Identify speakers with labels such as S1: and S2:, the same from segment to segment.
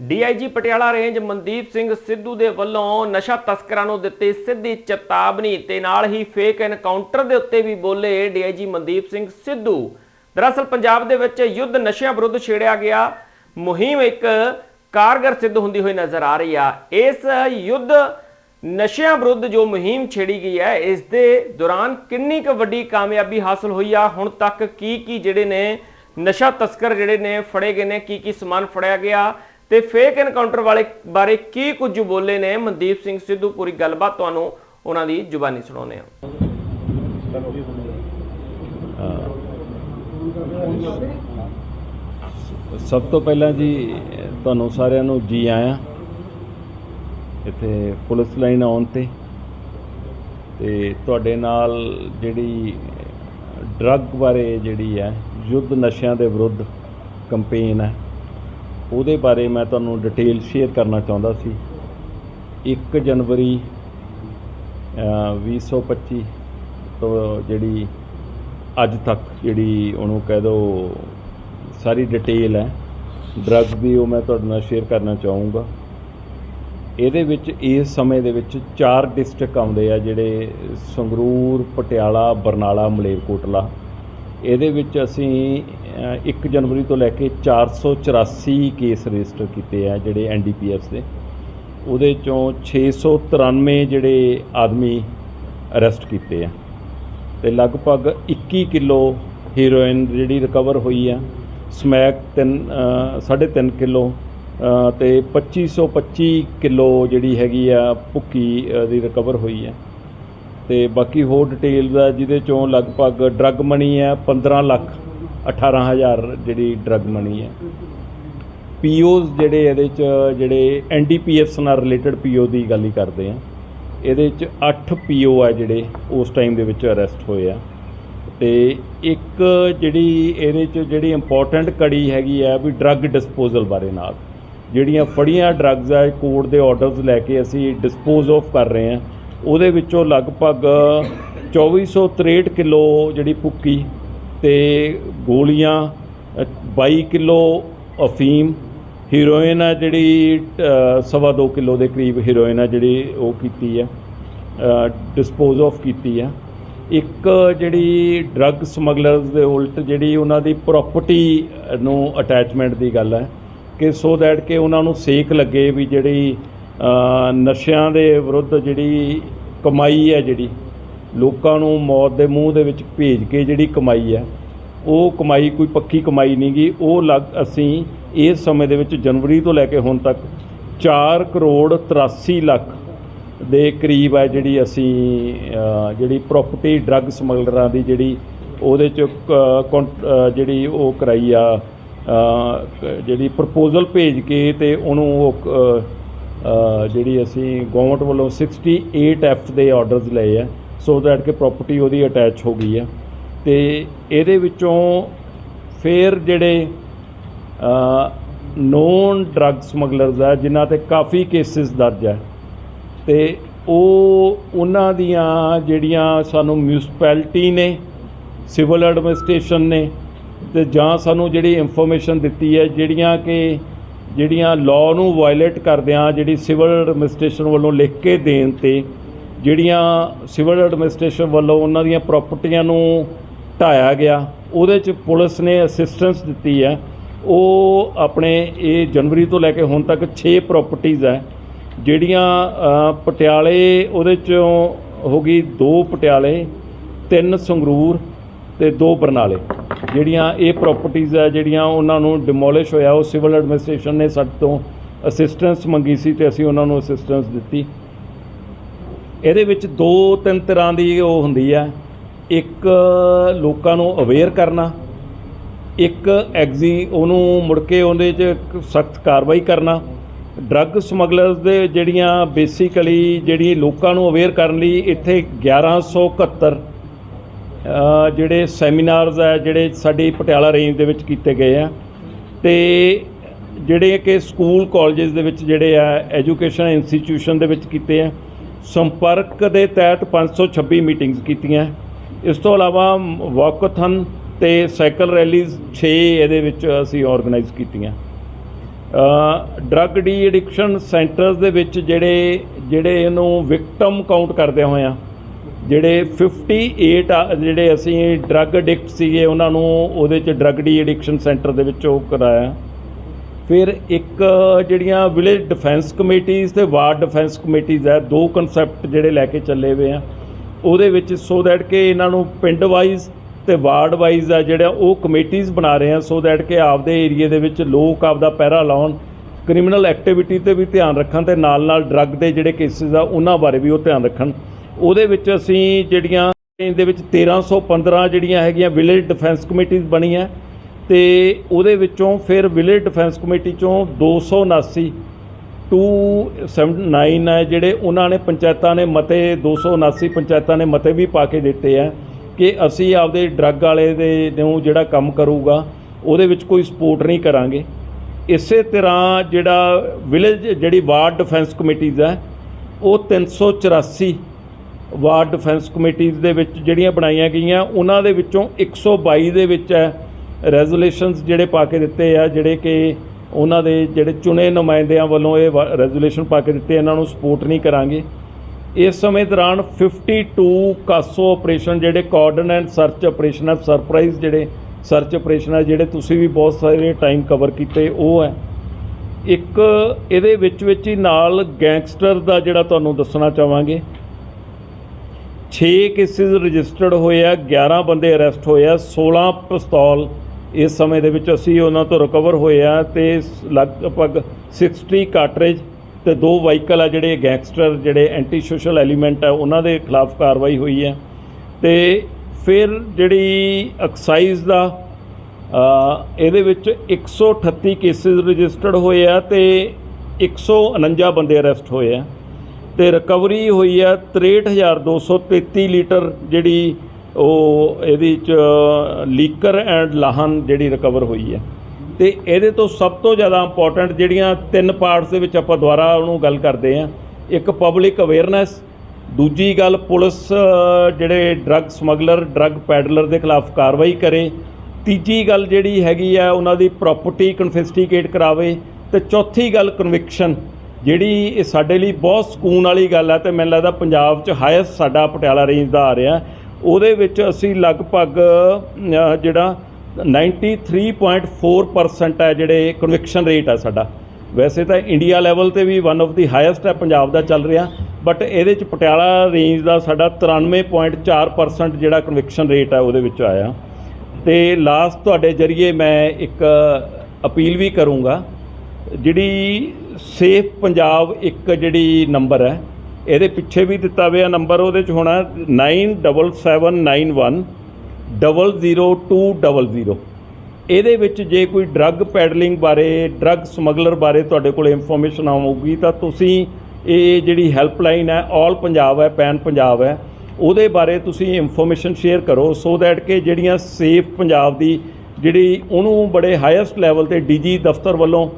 S1: DIG Patiala range Mandeep Singh Sidhu ਦੇ ਵੱਲੋਂ ਨਸ਼ਾ ਤਸਕਰਾਂ ਨੂੰ ਦਿੱਤੀ ਸਿੱਧੀ ਚੇਤਾਵਨੀ ਤੇ ਨਾਲ ਹੀ ਫੇਕ ਐਨਕਾਊਂਟਰ ਦੇ ਉੱਤੇ ਵੀ ਬੋਲੇ ਡੀਆਈਜੀ ਮਨਦੀਪ ਸਿੰਘ ਸਿੱਧੂ। ਦਰਅਸਲ ਪੰਜਾਬ ਦੇ ਵਿੱਚ ਯੁੱਧ ਨਸ਼ਿਆਂ ਵਿਰੁੱਧ ਛੇੜਿਆ ਗਿਆ। ਮੁਹਿੰਮ ਇੱਕ ਕਾਰਗਰ ਸਿੱਧ ਹੁੰਦੀ ਹੋਈ ਨਜ਼ਰ ਆ ਰਹੀ ਆ। ਇਸ ਯੁੱਧ ਨਸ਼ਿਆਂ ਵਿਰੁੱਧ ਜੋ ਮੁਹਿੰਮ ਛੇੜੀ ਗਈ ਹੈ, ਇਸ ਦੇ ਦੌਰਾਨ ਕਿੰਨੀ ਕੁ ਵੱਡੀ ਕਾਮਯਾਬੀ ਹਾਸਲ ਹੋਈ ਆ? ਹੁਣ ਤੱਕ ਕੀ ਕੀ ਜਿਹੜੇ ਨੇ ਨਸ਼ਾ ਤਸਕਰ ਜਿਹੜੇ ਨੇ ਫੜੇ ਗਏ ਨੇ ਕੀ ਕੀ ਸਮਾਨ ਫੜਿਆ ਗਿਆ? ਤੇ ਫੇਕ ਐਨਕਾਊਂਟਰ ਵਾਲੇ ਬਾਰੇ ਕੀ ਕੁਝ ਬੋਲੇ ਨੇ? ਮਨਦੀਪ ਸਿੰਘ ਸਿੱਧੂ, ਪੂਰੀ ਗੱਲਬਾਤ ਤੁਹਾਨੂੰ ਉਹਨਾਂ ਦੀ ਜ਼ੁਬਾਨੀ ਸੁਣਾਉਂਦੇ ਹਾਂ।
S2: ਸਭ ਤੋਂ ਪਹਿਲਾਂ ਜੀ, ਤੁਹਾਨੂੰ ਸਾਰਿਆਂ ਨੂੰ ਜੀ ਆਇਆਂ। ਇੱਥੇ ਪੁਲਿਸ ਲਾਈਨ ਆਉਣ ਤੇ। ਤੇ ਤੁਹਾਡੇ ਨਾਲ ਜਿਹੜੀ ਡਰੱਗ ਬਾਰੇ ਜਿਹੜੀ ਹੈ, ਯੁੱਧ ਨਸ਼ਿਆਂ ਦੇ ਵਿਰੁੱਧ ਕੰਪੇਨ ਹੈ। ਉਹਦੇ ਬਾਰੇ ਮੈਂ ਤੁਹਾਨੂੰ ਡਿਟੇਲ ਸ਼ੇਅਰ ਕਰਨਾ ਚਾਹੁੰਦਾ ਸੀ। 1 ਜਨਵਰੀ ਅ, 2025 ਤੋਂ ਜਿਹੜੀ ਅੱਜ ਤੱਕ ਜਿਹੜੀ ਉਹਨੂੰ ਕਹਿ ਦੋ ਸਾਰੀ ਡਿਟੇਲ ਹੈ ਡਰੱਗ ਦੀ ਉਹ ਮੈਂ ਤੁਹਾਡੇ ਨਾਲ ਸ਼ੇਅਰ ਕਰਨਾ ਚਾਹੂੰਗਾ। ਇਹਦੇ ਵਿੱਚ ਇਸ ਸਮੇਂ ਦੇ ਵਿੱਚ ਚਾਰ ਡਿਸਟ੍ਰਿਕਟ ਆਉਂਦੇ ਆ ਜਿਹੜੇ ਸੰਗਰੂਰ ਪਟਿਆਲਾ ਬਰਨਾਲਾ ਮਲੇਰਕੋਟਲਾ। ਇਹਦੇ ਵਿੱਚ ਅਸੀਂ 1 ਜਨਵਰੀ ਤੋਂ ਲੈ ਕੇ 484 ਕੇਸ ਰਜਿਸਟਰ ਕੀਤੇ ਆ ਜਿਹੜੇ ਐਨਡੀਪੀਐਸ ਦੇ। ਉਹਦੇ ਚੋਂ 693 ਜਿਹੜੇ ਆਦਮੀ ਅਰੈਸਟ ਕੀਤੇ ਆ ਤੇ ਲਗਭਗ 21 ਕਿਲੋ ਹੀਰੋਇਨ ਜਿਹੜੀ ਰਿਕਵਰ ਹੋਈ ਆ ਸਮੈਕ 3 3.5 ਕਿਲੋ ਅ, ਤੇ 2525 ਕਿਲੋ ਜਿਹੜੀ ਹੈਗੀ ਆ ਭੁੱਕੀ ਦੀ ਰਿਕਵਰ ਹੋਈ ਆ। ਤੇ ਬਾਕੀ ਹੋਰ ਡਿਟੇਲ ਆ ਜਿਹਦੇ ਚੋਂ ਲਗਭਗ ਡਰੱਗ ਮਨੀ ਹੈ 15 ਲੱਖ 18000 ਜਿਹੜੀ ਡਰੱਗ ਮਨੀ ਹੈ। ਪੀਓਜ਼ ਜਿਹੜੇ ਇਹਦੇ ਚ, ਜਿਹੜੇ ਐਨਡੀਪੀਐਸ ਨਾਲ ਰਿਲੇਟਡ ਪੀਓ ਦੀ ਗੱਲ ਹੀ ਕਰਦੇ ਆ। ਇਹਦੇ ਚ 8 ਪੀਓ ਆ ਜਿਹੜੇ ਉਸ ਟਾਈਮ ਦੇ ਵਿੱਚ ਅਰੈਸਟ ਹੋਏ ਆ। ਤੇ ਇੱਕ ਜਿਹੜੀ ਇਹਦੇ ਚ ਜਿਹੜੀ ਇੰਪੋਰਟੈਂਟ ਕੜੀ ਹੈਗੀ ਆ ਵੀ ਡਰੱਗ ਡਿਸਪੋਜ਼ਲ ਬਾਰੇ ਨਾਲ। ਜਿਹੜੀਆਂ ਫੜੀਆਂ ਡਰੱਗਸ ਆ ਕੋਰਟ ਦੇ ਆਰਡਰਸ ਲੈ ਕੇ ਅਸੀਂ ਡਿਸਪੋਜ਼ ਆਫ ਕਰ ਰਹੇ ਆ। ਉਹਦੇ ਵਿੱਚੋਂ ਲਗਭਗ 2463 ਕਿਲੋ ਜਿਹੜੀ ਭੁੱਕੀ ਤੇ ਗੋਲੀਆਂ ਅ, 22 ਕਿਲੋ ਅਫੀਮ ਹੀਰੋਇਨ ਆ ਜਿਹੜੀ ਸਵਾ ਦੋ ਕਿਲੋ ਦੇ ਕਰੀਬ ਹੀਰੋਇਨ ਆ ਜਿਹੜੀ ਉਹ ਕੀਤੀ ਆ ਡਿਸਪੋਜ਼ ਆਫ ਕੀਤੀ ਆ। ਇੱਕ ਜਿਹੜੀ ਡਰੱਗ ਸਮਗਲਰਸ ਦੇ ਉਲਟ ਜਿਹੜੀ ਉਹਨਾਂ ਦੀ ਪ੍ਰਾਪਰਟੀ ਨੂੰ ਅਟੈਚਮੈਂਟ ਦੀ ਗੱਲ ਹੈ ਕਿ ਸੋ ਦੈਟ ਕਿ ਉਹਨਾਂ ਨੂੰ ਸੇਕ ਲੱਗੇ ਵੀ ਜਿਹੜੀ ਨਸ਼ਿਆਂ ਦੇ ਵਿਰੁੱਧ ਜਿਹੜੀ ਕਮਾਈ ਹੈ ਜਿਹੜੀ ਲੋਕਾਂ ਨੂੰ ਮੌਤ ਦੇ ਮੂੰਹ ਦੇ ਵਿੱਚ ਭੇਜ ਕੇ ਜਿਹੜੀ ਕਮਾਈ ਹੈ, ਉਹ ਕਮਾਈ ਕੋਈ ਪੱਕੀ ਕਮਾਈ ਨਹੀਂ ਗੀ। ਉਹ ਲੱਗ ਅਸੀਂ ਇਸ ਸਮੇਂ ਦੇ ਵਿੱਚ ਜਨਵਰੀ ਤੋਂ ਲੈ ਕੇ ਹੁਣ ਤੱਕ 4 ਕਰੋੜ 83 ਲੱਖ ਦੇ ਕਰੀਬ ਹੈ ਜਿਹੜੀ ਅਸੀਂ ਜਿਹੜੀ ਪ੍ਰਾਪਰਟੀ ਡਰੱਗ ਸਮਗਲਰਾਂ ਦੀ ਜਿਹੜੀ ਉਹਦੇ ਚ ਕ- ਜਿਹੜੀ ਉਹ ਕਰਾਈ ਆ ਜਿਹੜੀ ਪ੍ਰਪੋਜ਼ਲ ਭੇਜ ਕੇ ਤੇ ਉਹਨੂੰ ਉਹ ਜਿਹੜੀ ਅਸੀਂ ਗਵਰਨਮੈਂਟ ਵੱਲੋਂ 68 ਐਫ ਦੇ ਆਰਡਰਸ ਲਏ ਆ। ਸੋ ਦੈਟ ਕਿ ਪ੍ਰਾਪਰਟੀ ਉਹਦੀ ਅਟੈਚ ਹੋ ਗਈ ਹੈ ਤੇ ਇਹਦੇ ਵਿੱਚੋਂ ਫਿਰ ਜਿਹੜੇ ਨੋਨ ਡਰੱਗ ਸਮਗਲਰਸ ਆ, ਜਿਨ੍ਹਾਂ ਤੇ ਕਾਫੀ ਕੇਸਿਸ ਦਰਜ ਹੈ ਤੇ ਉਹ ਉਹਨਾਂ ਦੀਆਂ ਜਿਹੜੀਆਂ ਸਾਨੂੰ ਮਿਊਨਿਸਪੈਲਿਟੀ ਨੇ ਸਿਵਲ ਐਡਮਿਨਿਸਟ੍ਰੇਸ਼ਨ ਨੇ, ਤੇ ਜਾਂ ਸਾਨੂੰ ਜਿਹੜੀ ਇਨਫੋਰਮੇਸ਼ਨ ਦਿੱਤੀ ਹੈ, ਜਿਹੜੀਆਂ ਕਿ, ਜਿਹੜੀਆਂ ਲਾਅ ਨੂੰ ਵਾਇਲੇਟ ਕਰਦਿਆਂ ਜਿਹੜੀ ਸਿਵਲ ਐਡਮਿਨਿਸਟ੍ਰੇਸ਼ਨ ਵੱਲੋਂ ਲਿਖ ਕੇ ਦੇਣ ਤੇ ਜਿਹੜੀਆਂ ਸਿਵਲ ਐਡਮਿਨਿਸਟ੍ਰੇਸ਼ਨ ਵੱਲੋਂ ਉਹਨਾਂ ਦੀਆਂ ਪ੍ਰਾਪਰਟੀਆਂ ਨੂੰ ਢਾਇਆ ਗਿਆ, ਉਹਦੇ ਚ ਪੁਲਿਸ ਨੇ ਅਸਿਸਟੈਂਸ ਦਿੱਤੀ ਹੈ। ਉਹ ਆਪਣੇ ਇਹ ਜਨਵਰੀ ਤੋਂ ਲੈ ਕੇ ਹੁਣ ਤੱਕ 6 ਪ੍ਰਾਪਰਟੀਆਂ ਹੈ। ਜਿਹੜੀਆਂ ਪਟਿਆਲੇ ਉਹਦੇ ਚੋਂ ਹੋ ਗਈ ਦੋ ਪਟਿਆਲੇ, ਤਿੰਨ ਸੰਗਰੂਰ ਤੇ ਦੋ ਬਰਨਾਲੇ। ਜਿਹੜੀਆਂ ਇਹ ਪ੍ਰਾਪਰਟੀਆਂ ਹੈ, ਜਿਹੜੀਆਂ ਉਹਨਾਂ ਨੂੰ ਡਿਮੋਲਿਸ਼ ਹੋਇਆ, ਉਹ ਸਿਵਲ ਐਡਮਿਨਿਸਟ੍ਰੇਸ਼ਨ ਨੇ ਸਾਡੇ ਤੋਂ ਅਸਿਸਟੈਂਸ ਮੰਗੀ ਸੀ ਤੇ ਅਸੀਂ ਉਹਨਾਂ ਨੂੰ ਅਸਿਸਟੈਂਸ ਦਿੱਤੀ। ਇਹਦੇ ਵਿੱਚ ਦੋ ਤਿੰਨ ਤਰ੍ਹਾਂ ਦੀ ਉਹ ਹੁੰਦੀ ਹੈ ਇੱਕ ਲੋਕਾਂ ਨੂੰ ਅਵੇਅਰ ਕਰਨਾ ਇੱਕ ਐਗਜ਼ੀ ਉਹਨੂੰ ਮੁੜ ਕੇ ਉਹਦੇ 'ਚ ਸਖਤ ਕਾਰਵਾਈ ਕਰਨਾ। ਡਰੱਗ ਸਮਗਲਰਸ ਦੇ ਜਿਹੜੀਆਂ ਬੇਸਿਕਲੀ ਜਿਹੜੀ ਲੋਕਾਂ ਨੂੰ ਅਵੇਅਰ ਕਰਨ ਲਈ ਇੱਥੇ 1171 ਅ, ਜਿਹੜੇ ਸੈਮੀਨਾਰਸ ਹੈ ਜਿਹੜੇ ਸਾਡੀ ਪਟਿਆਲਾ ਰੇਂਜ ਦੇ ਵਿੱਚ ਕੀਤੇ ਗਏ ਆ। ਤੇ ਜਿਹੜੇ ਕਿ ਸਕੂਲ ਕਾਲਜਸ ਦੇ ਵਿੱਚ ਜਿਹੜੇ ਆ ਐਜੂਕੇਸ਼ਨ ਇੰਸਟੀਚਿਊਸ਼ਨ ਦੇ ਵਿੱਚ ਕੀਤੇ ਆ। ਸੰਪਰਕ ਦੇ ਤਹਿਤ 526 ਮੀਟਿੰਗਸ ਕੀਤੀਆਂ। ਇਸ ਤੋਂ ਇਲਾਵਾ ਵਾਕਥਨ ਤੇ ਸਾਈਕਲ ਰੈਲੀਜ਼ 6 ਇਹਦੇ ਵਿੱਚ ਅਸੀਂ ਆਰਗੇਨਾਈਜ਼ ਕੀਤੀਆਂ। ਡਰੱਗ ਡੀ ਐਡਿਕਸ਼ਨ ਸੈਂਟਰਸ ਦੇ ਵਿੱਚ ਜਿਹੜੇ ਜਿਹੜੇ ਇਹਨੂੰ ਵਿਕਟਮ ਕਾਊਂਟ ਕਰਦੇ ਹੋਏ ਆ, ਜਿਹੜੇ 58 ਆ, ਜਿਹੜੇ ਅਸੀਂ ਡਰੱਗ ਐਡਿਕਟ ਸੀਗੇ, ਉਹਨਾਂ ਨੂੰ ਉਹਦੇ ਚ ਡਰੱਗ ਡੀ ਐਡਿਕਸ਼ਨ ਸੈਂਟਰ ਦੇ ਵਿੱਚ ਉਹ ਕਰਾਇਆ। ਫਿਰ ਇੱਕ ਜਿਹੜੀਆਂ ਵਿਲੇਜ ਡਿਫੈਂਸ ਕਮੇਟੀਆਂ ਤੇ ਵਾਰਡ ਡਿਫੈਂਸ ਕਮੇਟੀਆਂ ਹੈ, ਦੋ ਕਨਸੈਪਟ ਜਿਹੜੇ ਲੈ ਕੇ ਚੱਲੇ ਹੋਏ ਆ। ਉਹਦੇ ਵਿੱਚ ਸੋ ਦੈਟ ਕਿ ਇਹਨਾਂ ਨੂੰ ਪਿੰਡ ਵਾਈਜ਼ ਤੇ ਵਾਰਡ ਵਾਈਜ਼ ਆ ਜਿਹੜਾ ਉਹ ਕਮੇਟੀਆਂ ਬਣਾ ਰਹੇ ਆ ਸੋ ਦੈਟ ਕਿ ਆਪਦੇ ਏਰੀਏ ਦੇ ਵਿੱਚ ਲੋਕ ਆਪਦਾ ਪਹਿਰਾ ਲਾਉਣ ਕ੍ਰਿਮੀਨਲ ਐਕਟੀਵਿਟੀ ਤੇ ਵੀ ਧਿਆਨ ਰੱਖਣ ਤੇ ਨਾਲ ਨਾਲ ਡਰੱਗ ਦੇ ਜਿਹੜੇ ਕੇਸਿਸ ਆ, ਉਹਨਾਂ ਬਾਰੇ ਵੀ ਉਹ ਧਿਆਨ ਰੱਖਣ। ਉਹਦੇ ਵਿੱਚ ਅਸੀਂ ਜਿਹੜੀਆਂ, ਇਹਦੇ ਵਿੱਚ 1315 ਜਿਹੜੀਆਂ ਹੈਗੀਆਂ ਵਿਲੇਜ ਡਿਫੈਂਸ ਕਮੇਟੀਆਂ ਬਣੀਆਂ। ਤੇ ਉਹਦੇ ਵਿੱਚੋਂ ਫਿਰ ਵਿਲੇਜ ਡਿਫੈਂਸ ਕਮੇਟੀ ਚੋਂ 279 279 ਹੈ, ਜਿਹੜੇ ਉਹਨਾਂ ਨੇ ਪੰਚਾਇਤਾਂ ਨੇ ਮਤੇ 279 ਪੰਚਾਇਤਾਂ ਨੇ ਮਤੇ ਵੀ ਪਾ ਕੇ ਦਿੱਤੇ ਆ ਕਿ ਅਸੀਂ ਆਪਦੇ ਡਰੱਗ ਵਾਲੇ ਦੇ ਨੂੰ ਜਿਹੜਾ ਕੰਮ ਕਰੂਗਾ, ਉਹਦੇ ਵਿੱਚ ਕੋਈ ਸਪੋਰਟ ਨਹੀਂ ਕਰਾਂਗੇ। ਇਸੇ ਤਰ੍ਹਾਂ ਜਿਹੜਾ ਵਿਲੇਜ, ਜਿਹੜੀ ਵਾਰਡ ਡਿਫੈਂਸ ਕਮੇਟੀਜ਼ ਹੈ, ਉਹ 384 ਵਾਰਡ ਡਿਫੈਂਸ ਕਮੇਟੀਜ਼ ਦੇ ਵਿੱਚ ਜਿਹੜੀਆਂ ਬਣਾਈਆਂ ਗਈਆਂ, ਉਹਨਾਂ ਦੇ ਵਿੱਚੋਂ 122 ਦੇ ਵਿੱਚ ਹੈ। ਰੈਜ਼ੋਲੂਸ਼ਨਸ ਜਿਹੜੇ ਪਾ ਕੇ ਦਿੱਤੇ ਆ, ਜਿਹੜੇ ਕਿ ਉਹਨਾਂ ਦੇ ਜਿਹੜੇ ਚੁਣੇ ਨੁਮਾਇੰਦਿਆਂ ਵੱਲੋਂ ਇਹ ਰੈਜ਼ੋਲੂਸ਼ਨ ਪਾ ਕੇ ਦਿੱਤੇ, ਇਹਨਾਂ ਨੂੰ ਸਪੋਰਟ ਨਹੀਂ ਕਰਾਂਗੇ। ਇਸ ਸਮੇਂ ਦੌਰਾਨ 52 ਕਾਸੋ ਆਪਰੇਸ਼ਨ ਜਿਹੜੇ ਕਾਰਡਨ ਐਂਡ ਸਰਚ ਆਪਰੇਸ਼ਨ ਹੈ ਸਰਪ੍ਰਾਈਜ਼ ਜਿਹੜੇ ਸਰਚ ਆਪਰੇਸ਼ਨ ਹੈ ਜਿਹੜੇ ਤੁਸੀਂ ਵੀ ਬਹੁਤ ਸਾਰੇ ਟਾਈਮ ਕਵਰ ਕੀਤੇ, ਉਹ ਹੈ। ਇੱਕ ਇਹਦੇ ਵਿੱਚ ਵਿੱਚ ਹੀ ਨਾਲ ਗੈਂਗਸਟਰ ਦਾ ਜਿਹੜਾ ਤੁਹਾਨੂੰ ਦੱਸਣਾ ਚਾਹਾਂਗੇ। 6 ਕੇਸਿਸ ਰਜਿਸਟਰਡ ਹੋਏ ਆ 11 ਬੰਦੇ ਅਰੈਸਟ ਹੋਏ ਆ 16 ਪਿਸਤੌਲ ਇਸ ਸਮੇਂ ਦੇ ਵਿੱਚ ਅਸੀਂ ਉਹਨਾਂ ਤੋਂ ਰਿਕਵਰ ਹੋਏ ਆ ਤੇ ਲਗਭਗ 60 ਕਾਟਰੇਜ ਤੇ ਦੋ ਵਾਹੀਕਲ ਆ ਜਿਹੜੇ ਗੈਂਗਸਟਰ ਜਿਹੜੇ ਐਂਟੀ ਸੋਸ਼ਲ ਐਲੀਮੈਂਟ ਆ, ਉਹਨਾਂ ਦੇ ਖਿਲਾਫ ਕਾਰਵਾਈ ਹੋਈ ਹੈ। ਤੇ ਫਿਰ ਜਿਹੜੀ ਐਕਸਾਈਜ਼ ਦਾ ਇਹਦੇ ਵਿੱਚ 138 ਕੇਸਿਸ ਰਜਿਸਟਰਡ ਹੋਏ ਆ ਤੇ 149 ਬੰਦੇ ਅਰੈਸਟ ਹੋਏ ਆ। ਤੇ ਰਿਕਵਰੀ ਹੋਈ ਆ 63233 ਲੀਟਰ ਜਿਹੜੀ ਉਹ ਇਹਦੇ ਚ ਲੀਕਰ ਐਂਡ ਲਾਹਨ ਜਿਹੜੀ ਰਿਕਵਰ ਹੋਈ ਹੈ। ਤੇ ਇਹਦੇ ਤੋਂ ਸਭ ਤੋਂ ਜ਼ਿਆਦਾ ਇੰਪੋਰਟੈਂਟ ਜਿਹੜੀਆਂ ਤਿੰਨ ਪਾਰਟਸ ਦੇ ਵਿੱਚ ਆਪਾਂ ਦੁਬਾਰਾ ਉਹਨੂੰ ਗੱਲ ਕਰਦੇ ਆ ਇੱਕ ਪਬਲਿਕ ਅਵੇਅਰਨੈਸ ਦੂਜੀ ਗੱਲ ਪੁਲਿਸ ਜਿਹੜੇ ਡਰੱਗ ਸਮਗਲਰ ਡਰੱਗ ਪੈਡਲਰ ਦੇ ਖਿਲਾਫ ਕਾਰਵਾਈ ਕਰੇ। ਤੀਜੀ ਗੱਲ ਜਿਹੜੀ ਹੈਗੀ ਆ, ਉਹਨਾਂ ਦੀ ਪ੍ਰਾਪਰਟੀ ਕਨਫਿਸਟੀਕੇਟ ਕਰਾਵੇ। ਤੇ ਚੌਥੀ ਗੱਲ ਕਨਵਿਕਸ਼ਨ ਜਿਹੜੀ ਇਹ ਸਾਡੇ ਲਈ ਬਹੁਤ ਸਕੂਨ ਵਾਲੀ ਗੱਲ ਹੈ ਤੇ ਮੈਨੂੰ ਲੱਗਦਾ ਪੰਜਾਬ 'ਚ ਹਾਈਐਸਟ ਸਾਡਾ ਪਟਿਆਲਾ ਰੇਂਜ ਦਾ ਆ ਰਿਹਾ। ਉਹਦੇ ਵਿੱਚ ਅਸੀਂ ਲਗਭਗ ਅ, ਜਿਹੜਾ 93.4% ਹੈ ਜਿਹੜੇ ਕਨਵਿਕਸ਼ਨ ਰੇਟ ਹੈ ਸਾਡਾ। ਵੈਸੇ ਤਾਂ ਇੰਡੀਆ ਲੈਵਲ ਤੇ ਵੀ ਵਨ ਆਫ ਦੀ ਹਾਈਐਸਟ ਹੈ ਪੰਜਾਬ ਦਾ ਚੱਲ ਰਿਹਾ ਬਟ ਇਹਦੇ ਚ ਪਟਿਆਲਾ ਰੇਂਜ ਦਾ ਸਾਡਾ 93.4% ਜਿਹੜਾ ਕਨਵਿਕਸ਼ਨ ਰੇਟ ਹੈ ਉਹਦੇ ਵਿੱਚ ਆਇਆ। ਤੇ ਲਾਸਟ ਤੁਹਾਡੇ ਜਰੀਏ ਮੈਂ ਇੱਕ ਅਪੀਲ ਵੀ ਕਰੂੰਗਾ ਜਿਹੜੀ ਸੇਫ ਪੰਜਾਬ ਇੱਕ ਜਿਹੜੀ ਨੰਬਰ ਹੈ ਇਹਦੇ ਪਿੱਛੇ ਵੀ ਦਿੱਤਾ ਹੋਇਆ ਨੰਬਰ ਉਹਦੇ ਚ ਹੋਣਾ 97791 00200 ਇਹਦੇ ਵਿੱਚ ਜੇ ਕੋਈ ਡਰੱਗ ਪੈਡਲਿੰਗ ਬਾਰੇ, ਡਰੱਗ ਸਮਗਲਰ ਬਾਰੇ ਤੁਹਾਡੇ ਕੋਲ ਇਨਫੋਰਮੇਸ਼ਨ ਆਊਗੀ ਤਾਂ ਤੁਸੀਂ ਇਹ ਜਿਹੜੀ ਹੈਲਪਲਾਈਨ ਹੈ, ਆਲ ਪੰਜਾਬ ਹੈ, ਪੈਨ ਪੰਜਾਬ ਹੈ, ਉਹਦੇ ਬਾਰੇ ਤੁਸੀਂ ਇਨਫੋਰਮੇਸ਼ਨ ਸ਼ੇਅਰ ਕਰੋ ਸੋ ਦੈਟ ਕਿ ਜਿਹੜੀਆਂ ਸੇਫ ਪੰਜਾਬ ਦੀ ਜਿਹੜੀ ਉਹਨੂੰ ਬੜੇ ਹਾਈਐਸਟ ਲੈਵਲ ਤੇ ਡੀਜੀ ਦਫ਼ਤਰ ਵੱਲੋਂ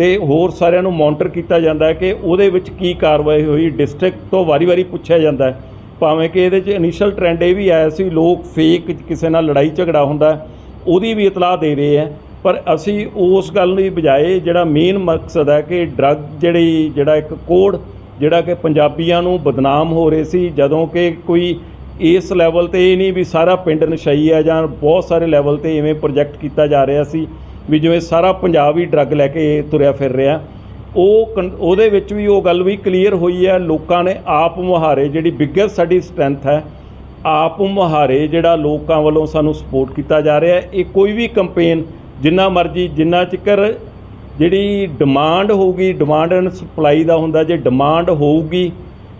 S2: ਤੇ ਹੋਰ ਸਾਰਿਆਂ ਨੂੰ ਮੋਨੀਟਰ ਕੀਤਾ ਜਾਂਦਾ ਹੈ ਕਿ ਉਹਦੇ ਵਿੱਚ ਕੀ ਕਾਰਵਾਈ ਹੋਈ ਡਿਸਟ੍ਰਿਕਟ ਤੋਂ ਵਾਰੀ-ਵਾਰੀ ਪੁੱਛਿਆ ਜਾਂਦਾ ਹੈ। ਭਾਵੇਂ ਕਿ ਇਹਦੇ 'ਚ ਇਨੀਸ਼ੀਅਲ ਟ੍ਰੈਂਡ ਇਹ ਵੀ ਆਇਆ ਸੀ, ਲੋਕ ਫੇਕ ਕਿਸੇ ਨਾਲ ਲੜਾਈ ਝਗੜਾ ਹੁੰਦਾ ਉਹਦੀ ਵੀ ਇਤਲਾਹ ਦੇ ਰਹੇ ਹੈ। ਪਰ ਅਸੀਂ ਉਸ ਗੱਲ ਦੀ ਬਜਾਏ ਜਿਹੜਾ ਮੇਨ ਮਕਸਦ ਹੈ ਕਿ ਡਰੱਗ ਜਿਹੜੀ, ਜਿਹੜਾ ਇੱਕ ਕੋਡ ਜਿਹੜਾ ਕਿ ਪੰਜਾਬੀਆਂ ਨੂੰ ਬਦਨਾਮ ਹੋ ਰਹੇ ਸੀ, ਜਦੋਂ ਕਿ ਕੋਈ ਇਸ ਲੈਵਲ ਤੇ ਇਹ ਨਹੀਂ ਵੀ ਸਾਰਾ ਪਿੰਡ ਨਸ਼ਈ ਹੈ ਜਾਂ ਬਹੁਤ ਸਾਰੇ ਲੈਵਲ ਤੇ ਇਵੇਂ ਪ੍ਰੋਜੈਕਟ ਕੀਤਾ ਜਾ ਰਿਹਾ ਸੀ ਵੀ ਜਿਵੇਂ ਸਾਰਾ ਪੰਜਾਬ ਹੀ ਡਰੱਗ ਲੈ ਕੇ ਤੁਰਿਆ ਫਿਰ ਰਿਹਾ। ਉਹ ਕਨ- ਉਹਦੇ ਵਿੱਚ ਵੀ ਉਹ ਗੱਲ ਵੀ ਕਲੀਅਰ ਹੋਈ ਹੈ, ਲੋਕਾਂ ਨੇ ਆਪ ਮੁਹਾਰੇ ਜਿਹੜੀ ਬਿగ్గੈਸਟ ਸਾਡੀ ਸਟਰੈਂਥ ਹੈ, ਆਪ ਮੁਹਾਰੇ ਜਿਹੜਾ ਲੋਕਾਂ ਵੱਲੋਂ ਸਾਨੂੰ ਸਪੋਰਟ ਕੀਤਾ ਜਾ ਰਿਹਾ ਹੈ। ਇਹ ਕੋਈ ਵੀ ਕੰਪੇਨ ਜਿੰਨਾ ਮਰਜ਼ੀ, ਜਿੰਨਾ ਚਿਕਰ ਜਿਹੜੀ ਡਿਮਾਂਡ ਹੋਊਗੀ ਡਿਮਾਂਡ ਐਂਡ ਸਪਲਾਈ ਦਾ ਹੁੰਦਾ, ਜੇ ਡਿਮਾਂਡ ਹੋਊਗੀ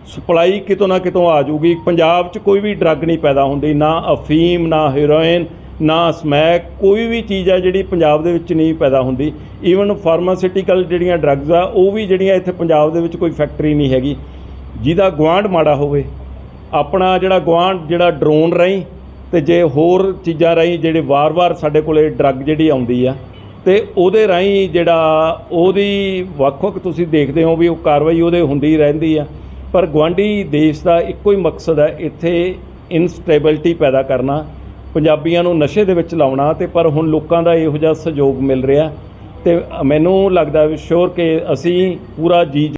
S2: ਸਪਲਾਈ ਕਿਤੋਂ ਨਾ ਕਿਤੋਂ ਆ ਜਾਊਗੀ। ਪੰਜਾਬ 'ਚ ਕੋਈ ਵੀ ਡਰੱਗ ਨਹੀਂ ਪੈਦਾ ਹੁੰਦੀ, ਨਾ ਅਫੀਮ, ਨਾ ਹੈਰੋਇਨ ਨਾ ਸਮੈਕ, ਕੋਈ ਵੀ ਚੀਜ਼ ਆ ਜਿਹੜੀ ਪੰਜਾਬ ਦੇ ਵਿੱਚ ਨਹੀਂ ਪੈਦਾ ਹੁੰਦੀ। ਈਵਨ ਫਾਰਮਾਸਿਊਟੀਕਲ ਜਿਹੜੀਆਂ ਡਰੱਗਸ ਆ, ਉਹ ਵੀ ਜਿਹੜੀਆਂ ਇੱਥੇ ਪੰਜਾਬ ਦੇ ਵਿੱਚ ਕੋਈ ਫੈਕਟਰੀ ਨਹੀਂ ਹੈਗੀ। ਜਿਹਦਾ ਗੁਆਂਢ ਮਾੜਾ ਹੋਵੇ, ਆਪਣਾ ਜਿਹੜਾ ਗੁਆਂਢ, ਜਿਹੜਾ ਡਰੋਨ ਰਾਹੀਂ ਤੇ ਜੇ ਹੋਰ ਚੀਜ਼ਾਂ ਰਾਹੀਂ ਜਿਹੜੇ ਵਾਰ-ਵਾਰ ਸਾਡੇ ਕੋਲੇ ਡਰੱਗ ਜਿਹੜੀ ਆਉਂਦੀ ਆ, ਤੇ ਉਹਦੇ ਰਾਹੀਂ ਜਿਹੜਾ ਉਹਦੀ ਵੱਖ-ਵੱਖ ਤੁਸੀਂ ਦੇਖਦੇ ਹੋ ਵੀ ਉਹ ਕਾਰਵਾਈ ਉਹਦੇ ਹੁੰਦੀ ਰਹਿੰਦੀ ਆ। ਪਰ ਗੁਆਂਢੀ ਦੇਸ਼ ਦਾ ਇੱਕੋ ਹੀ ਮਕਸਦ ਹੈ ਇੱਥੇ ਇਨਸਟੇਬਿਲਟੀ ਪੈਦਾ ਕਰਨਾ। ਪੰਜਾਬੀਆਂ ਨੂੰ ਨਸ਼ੇ ਦੇ ਵਿੱਚ ਲਾਉਣਾ ਤੇ ਪਰ ਹੁਣ ਲੋਕਾਂ ਦਾ ਇਹੋ ਜਿਹਾ ਸਹਿਯੋਗ ਮਿਲ ਰਿਹਾ ਤੇ ਮੈਨੂੰ ਲੱਗਦਾ ਵੀ ਸ਼ੋਰ ਕਿ ਅਸੀਂ ਪੂਰਾ ਜੀ